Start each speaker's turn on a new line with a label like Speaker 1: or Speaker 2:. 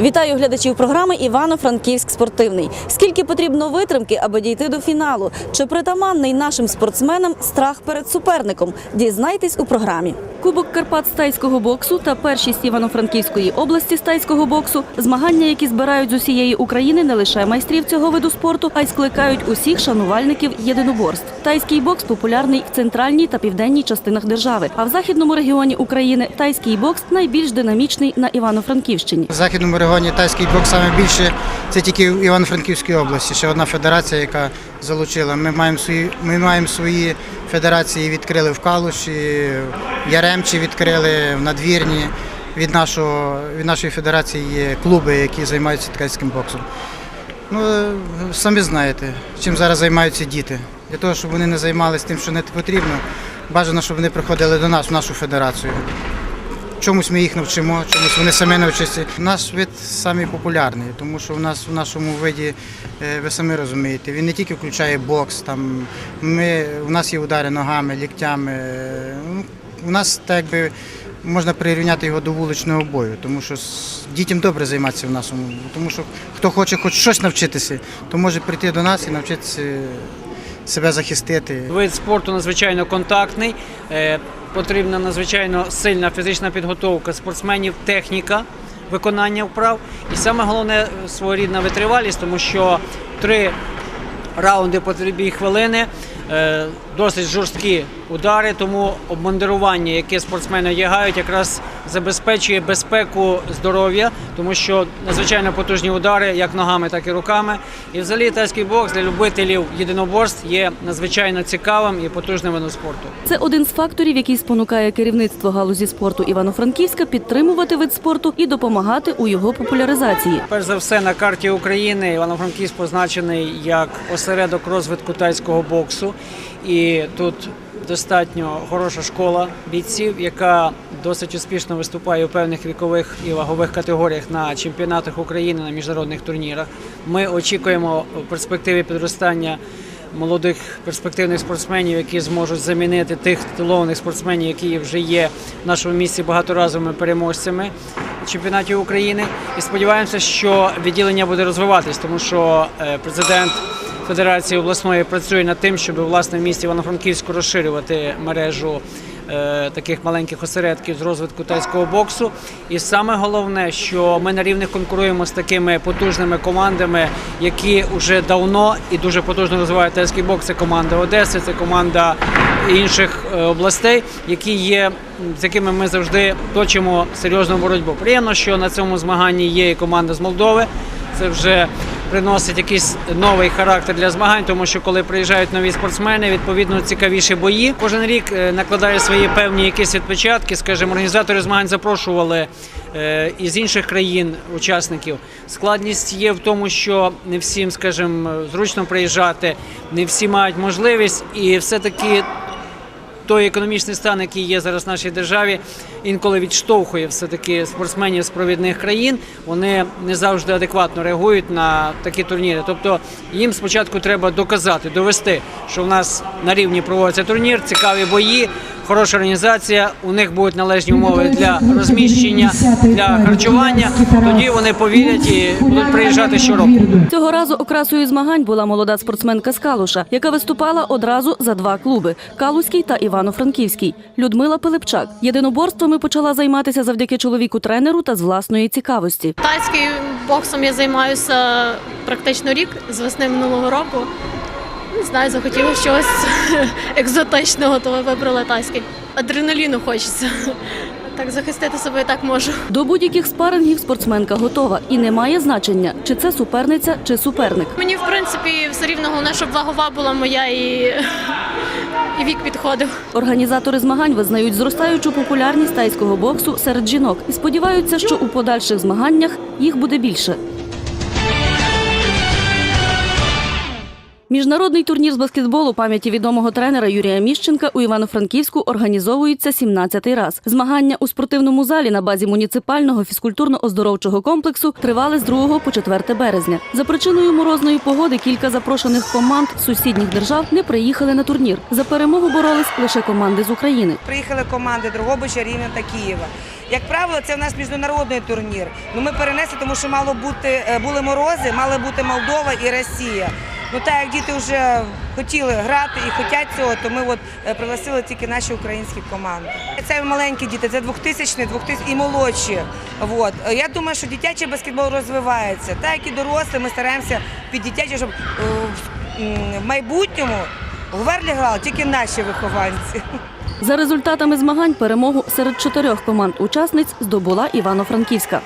Speaker 1: Вітаю глядачів програми Івано-Франківськ спортивний. Скільки потрібно витримки, аби дійти до фіналу? Чи притаманний нашим спортсменам страх перед суперником? Дізнайтесь у програмі. Кубок Карпат з тайського боксу та першість Івано-Франківської області з тайського боксу змагання, які збирають з усієї України не лише майстрів цього виду спорту, а й скликають усіх шанувальників єдиноборств. Тайський бокс популярний в центральній та південній частинах держави. А в західному регіоні України тайський бокс найбільш динамічний на Івано-Франківщині.
Speaker 2: В західному регіоні тайський бокс саме більше це тільки в Івано-Франківській області. Ще одна федерація, яка залучила. Ми маємо свої, ми маємо свої федерації, відкрили в Калуші, Яремчі відкрили в надвірні. Від, нашого, від нашої федерації є клуби, які займаються тайським боксом. Ну, самі знаєте, чим зараз займаються діти. Для того, щоб вони не займалися тим, що не потрібно, бажано, щоб вони приходили до нас, в нашу федерацію. Чомусь ми їх навчимо, чомусь вони самі навчаться. Наш вид самий популярний, тому що в нас в нашому виді, е, ви самі розумієте, він не тільки включає бокс, там ми, у нас є удари ногами, ліктями. е, у нас так би можна прирівняти його до вуличного бою, тому що дітям добре займатися в нашому, тому що хто хоче хоч щось навчитися, то може прийти до нас і навчитися себе захистити.
Speaker 3: Вид спорту надзвичайно контактний. Е, Потрібна надзвичайно сильна фізична підготовка спортсменів, техніка виконання вправ. І саме головне своєрідна витривалість, тому що три раунди по дві хвилини. Досить жорсткі удари, тому обмундирування, яке спортсмени одягають, якраз забезпечує безпеку здоров'я, тому що надзвичайно потужні удари як ногами, так і руками. І взагалі тайський бокс для любителів єдиноборств є надзвичайно цікавим і потужним видом спорту.
Speaker 1: Це один з факторів, який спонукає керівництво галузі спорту Івано-Франківська підтримувати вид спорту і допомагати у його популяризації.
Speaker 3: Перш за все на карті України Івано-Франківськ позначений як осередок розвитку тайського боксу. І тут достатньо хороша школа бійців, яка досить успішно виступає у певних вікових і вагових категоріях на чемпіонатах України на міжнародних турнірах. Ми очікуємо в перспективі підростання молодих перспективних спортсменів, які зможуть замінити тих титулованих спортсменів, які вже є в нашому місті багаторазовими переможцями чемпіонатів України. І сподіваємося, що відділення буде розвиватись, тому що е, президент Федерації обласної працює над тим, щоб власне в місті Івано-Франківську розширювати мережу е, таких маленьких осередків з розвитку тайського боксу. І саме головне, що ми на рівних конкуруємо з такими потужними командами, які вже давно і дуже потужно розвивають тайський бокс. Це команда Одеси, це команда інших е, областей, які є з якими ми завжди точимо серйозну боротьбу. Приємно, що на цьому змаганні є і команда з Молдови. Це вже приносить якийсь новий характер для змагань, тому що коли приїжджають нові спортсмени, відповідно цікавіші бої. Кожен рік е, накладає свої певні якісь відпечатки. Скажімо, організатори змагань запрошували е, із інших країн учасників. Складність є в тому, що не всім, скажімо, зручно приїжджати, не всі мають можливість, і все-таки той економічний стан, який є зараз в нашій державі, інколи відштовхує все-таки спортсменів з провідних країн. Вони не завжди адекватно реагують на такі турніри. Тобто їм спочатку треба доказати, довести, що в нас на рівні проводиться турнір, цікаві бої. Хороша організація, у них будуть належні умови для розміщення, для харчування. Тоді вони повірять і будуть приїжджати щороку.
Speaker 1: Цього разу окрасою змагань була молода спортсменка з Калуша, яка виступала одразу за два клуби Калузький та Івано-Франківський. Людмила Пилипчак. Єдиноборствами почала займатися завдяки чоловіку тренеру та з власної цікавості.
Speaker 4: Тайським боксом я займаюся практично рік з весни минулого року. Не знаю, захотілося чогось екзотичного, то вибрала тайський. Адреналіну хочеться. Так захистити себе так можу.
Speaker 1: До будь-яких спарингів спортсменка готова і не має значення, чи це суперниця, чи суперник.
Speaker 4: Мені, в принципі, все рівно головне, щоб вагова була моя і, і вік підходив.
Speaker 1: Організатори змагань визнають зростаючу популярність тайського боксу серед жінок і сподіваються, що у подальших змаганнях їх буде більше. Міжнародний турнір з баскетболу пам'яті відомого тренера Юрія Міщенка у Івано-Франківську організовується 17-й раз. Змагання у спортивному залі на базі муніципального фізкультурно-оздоровчого комплексу тривали з 2 по 4 березня. За причиною морозної погоди кілька запрошених команд сусідніх держав не приїхали на турнір. За перемогу боролись лише команди з України.
Speaker 5: Приїхали команди Дрогобича, Рівня та Києва. Як правило, це в нас міжнародний турнір. Ну ми перенесли, тому що мало бути е, були морози, мали бути Молдова і Росія. Ну так як діти вже хотіли грати і хочуть цього, то ми от е, пригласили тільки наші українські команди. Це маленькі діти, це 2000 2000 і молодші. От. Е, Я думаю, що дитячий баскетбол розвивається. Так як і дорослі, ми стараємося під дитячий, щоб е, в- майбутньому в Верлі грали тільки наші вихованці.
Speaker 1: За результатами змагань перемогу серед чотирьох команд учасниць здобула Івано-Франківська.